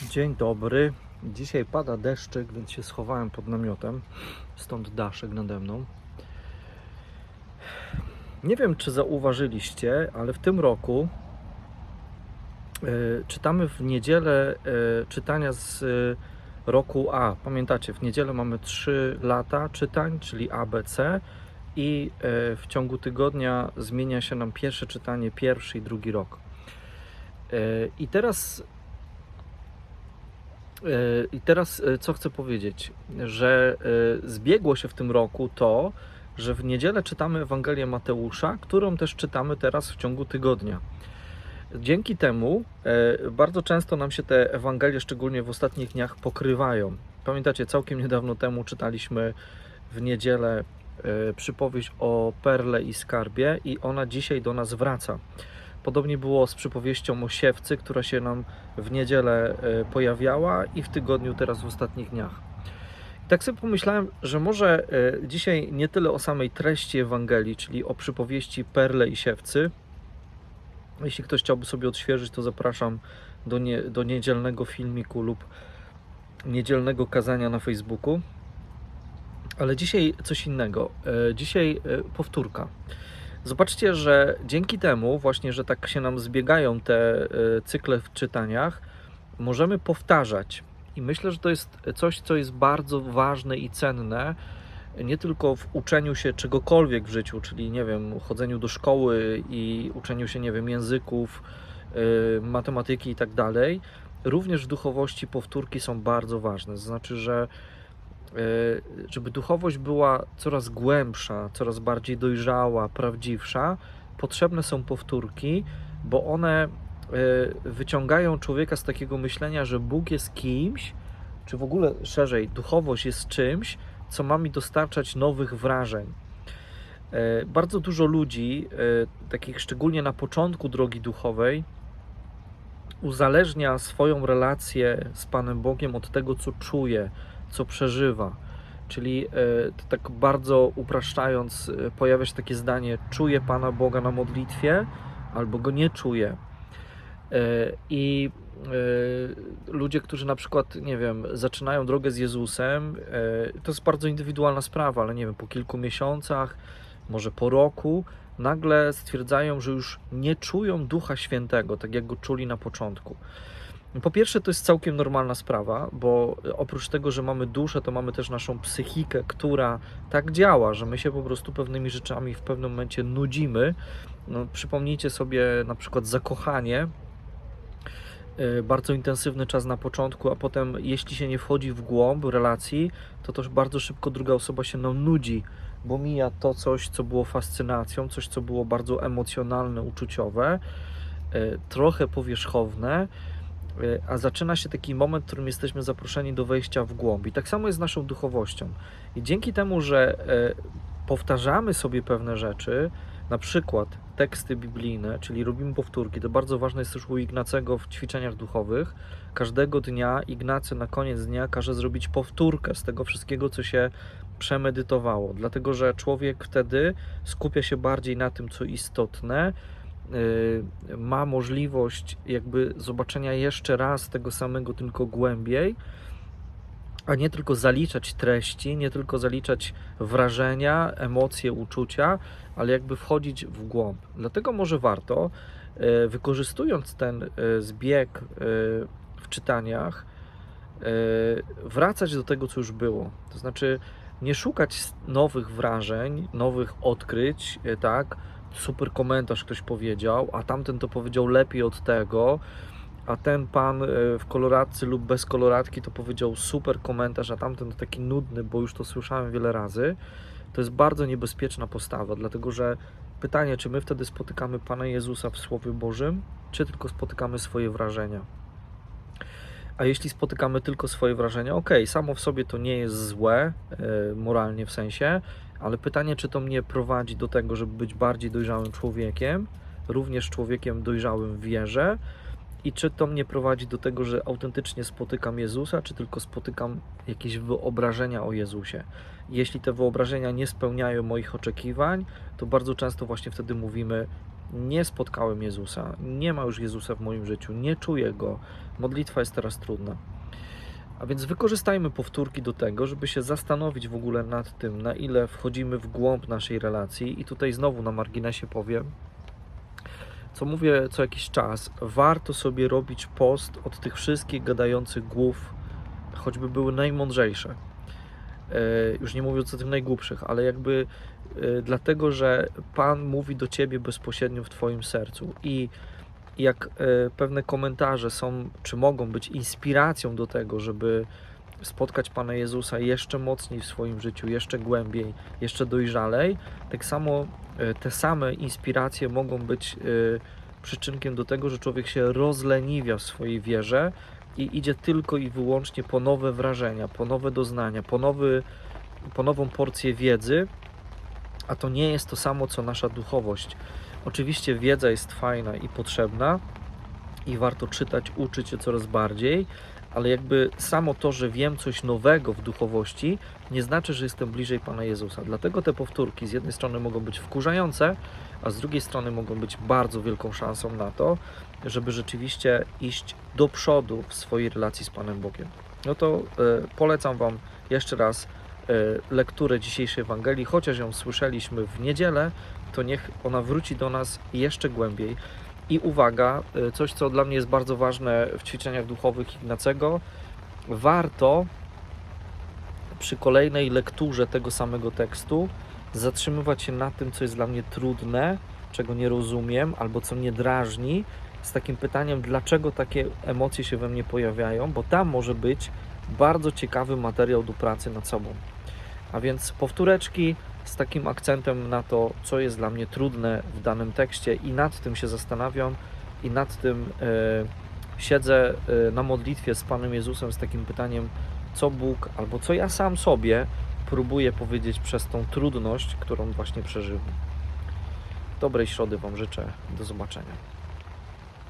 Dzień dobry. Dzisiaj pada deszczyk, więc się schowałem pod namiotem. Stąd daszek nade mną. Nie wiem, czy zauważyliście, ale w tym roku e, czytamy w niedzielę e, czytania z e, roku A. Pamiętacie, w niedzielę mamy 3 lata czytań, czyli ABC i e, w ciągu tygodnia zmienia się nam pierwsze czytanie, pierwszy i drugi rok. I teraz I teraz e, co chcę powiedzieć, że e, zbiegło się w tym roku to, że w niedzielę czytamy Ewangelię Mateusza, którą też czytamy teraz w ciągu tygodnia. Dzięki temu e, bardzo często nam się te Ewangelie, szczególnie w ostatnich dniach, pokrywają. Pamiętacie, całkiem niedawno temu czytaliśmy w niedzielę e, przypowieść o perle i skarbie, i ona dzisiaj do nas wraca. Podobnie było z przypowieścią o siewcy, która się nam w niedzielę e, pojawiała i w tygodniu teraz w ostatnich dniach. I tak sobie pomyślałem, że może e, dzisiaj nie tyle o samej treści Ewangelii, czyli o przypowieści perle i siewcy. Jeśli ktoś chciałby sobie odświeżyć, to zapraszam do, nie, do niedzielnego filmiku lub niedzielnego kazania na Facebooku. Ale dzisiaj coś innego. E, Dzisiaj powtórka. Zobaczcie, że dzięki temu, właśnie, że tak się nam zbiegają te e, cykle w czytaniach, możemy powtarzać. I myślę, że to jest coś, co jest bardzo ważne i cenne, nie tylko w uczeniu się czegokolwiek w życiu, czyli nie wiem, chodzeniu do szkoły i uczeniu się, nie wiem, języków, e, matematyki i tak dalej. Również w duchowości powtórki są bardzo ważne. Znaczy, że żeby duchowość była coraz głębsza, coraz bardziej dojrzała, prawdziwsza, potrzebne są powtórki, bo one e, wyciągają człowieka z takiego myślenia, że Bóg jest kimś, czy w ogóle szerzej, duchowość jest czymś, co ma mi dostarczać nowych wrażeń. E, Bardzo dużo ludzi, e, takich szczególnie na początku drogi duchowej, uzależnia swoją relację z Panem Bogiem od tego, co czuje, co przeżywa. Czyli e, tak bardzo upraszczając, e, pojawia się takie zdanie: czuję Pana Boga na modlitwie, albo go nie czuję. E, I ludzie, którzy na przykład, nie wiem, zaczynają drogę z Jezusem, to jest bardzo indywidualna sprawa, ale nie wiem, po kilku miesiącach, może po roku, nagle stwierdzają, że już nie czują Ducha Świętego, tak jak go czuli na początku. Po pierwsze, to jest całkiem normalna sprawa, bo oprócz tego, że mamy duszę, to mamy też naszą psychikę, która tak działa, że my się po prostu pewnymi rzeczami w pewnym momencie nudzimy. No, przypomnijcie sobie na przykład zakochanie, e, bardzo intensywny czas na początku, a potem, jeśli się nie wchodzi w głąb relacji, to też bardzo szybko druga osoba się nam nudzi, bo mija to coś, co było fascynacją, coś, co było bardzo emocjonalne, uczuciowe, e, trochę powierzchowne, a zaczyna się taki moment, w którym jesteśmy zaproszeni do wejścia w głąb. I tak samo jest z naszą duchowością. I dzięki temu, że e, powtarzamy sobie pewne rzeczy, na przykład teksty biblijne, czyli robimy powtórki, to bardzo ważne jest też u Ignacego w ćwiczeniach duchowych. Każdego dnia Ignacy na koniec dnia każe zrobić powtórkę z tego wszystkiego, co się przemedytowało, dlatego że człowiek wtedy skupia się bardziej na tym, co istotne, ma możliwość jakby zobaczenia jeszcze raz tego samego, tylko głębiej, a nie tylko zaliczać treści, nie tylko zaliczać wrażenia, emocje, uczucia, ale jakby wchodzić w głąb. Dlatego może warto, e, wykorzystując ten e, zbieg w czytaniach, wracać do tego, co już było. To znaczy nie szukać nowych wrażeń, nowych odkryć, tak? Super komentarz ktoś powiedział, a tamten to powiedział lepiej od tego, a ten pan e, w koloradce lub bez koloradki to powiedział super komentarz, a tamten to taki nudny, bo już to słyszałem wiele razy. To jest bardzo niebezpieczna postawa, dlatego że pytanie, czy my wtedy spotykamy Pana Jezusa w Słowie Bożym, czy tylko spotykamy swoje wrażenia. A jeśli spotykamy tylko swoje wrażenia, ok, samo w sobie to nie jest złe, e, moralnie w sensie, ale pytanie, czy to mnie prowadzi do tego, żeby być bardziej dojrzałym człowiekiem, również człowiekiem dojrzałym w wierze, i czy to mnie prowadzi do tego, że autentycznie spotykam Jezusa, czy tylko spotykam jakieś wyobrażenia o Jezusie. Jeśli te wyobrażenia nie spełniają moich oczekiwań, to bardzo często właśnie wtedy mówimy, nie spotkałem Jezusa, nie ma już Jezusa w moim życiu, nie czuję Go, modlitwa jest teraz trudna. A więc wykorzystajmy powtórki do tego, żeby się zastanowić w ogóle nad tym, na ile wchodzimy w głąb naszej relacji. I tutaj znowu na marginesie powiem, co mówię co jakiś czas, warto sobie robić post od tych wszystkich gadających głów, choćby były najmądrzejsze. E, Już nie mówiąc o tych najgłupszych, ale jakby e, dlatego, że Pan mówi do ciebie bezpośrednio w Twoim sercu i jak e, pewne komentarze są, czy mogą być inspiracją do tego, żeby spotkać Pana Jezusa jeszcze mocniej w swoim życiu, jeszcze głębiej, jeszcze dojrzalej, tak samo te same inspiracje mogą być przyczynkiem do tego, że człowiek się rozleniwia w swojej wierze i idzie tylko i wyłącznie po nowe wrażenia, po nowe doznania, po, nowy, po nową porcję wiedzy, a to nie jest to samo, co nasza duchowość. Oczywiście wiedza jest fajna i potrzebna i warto czytać, uczyć się coraz bardziej, ale jakby samo to, że wiem coś nowego w duchowości, nie znaczy, że jestem bliżej Pana Jezusa. Dlatego te powtórki z jednej strony mogą być wkurzające, a z drugiej strony mogą być bardzo wielką szansą na to, żeby rzeczywiście iść do przodu w swojej relacji z Panem Bogiem. No to e, polecam Wam jeszcze raz e, lekturę dzisiejszej Ewangelii, chociaż ją słyszeliśmy w niedzielę, to niech ona wróci do nas jeszcze głębiej. I uwaga, y, coś co dla mnie jest bardzo ważne w ćwiczeniach duchowych Ignacego, warto przy kolejnej lekturze tego samego tekstu zatrzymywać się na tym, co jest dla mnie trudne, czego nie rozumiem, albo co mnie drażni, z takim pytaniem, dlaczego takie emocje się we mnie pojawiają, bo tam może być bardzo ciekawy materiał do pracy nad sobą. A więc powtóreczki z takim akcentem na to, co jest dla mnie trudne w danym tekście i nad tym się zastanawiam i nad tym e, siedzę e, na modlitwie z Panem Jezusem z takim pytaniem, co Bóg albo co ja sam sobie próbuję powiedzieć przez tą trudność, którą właśnie przeżywam. Dobrej środy Wam życzę. Do zobaczenia.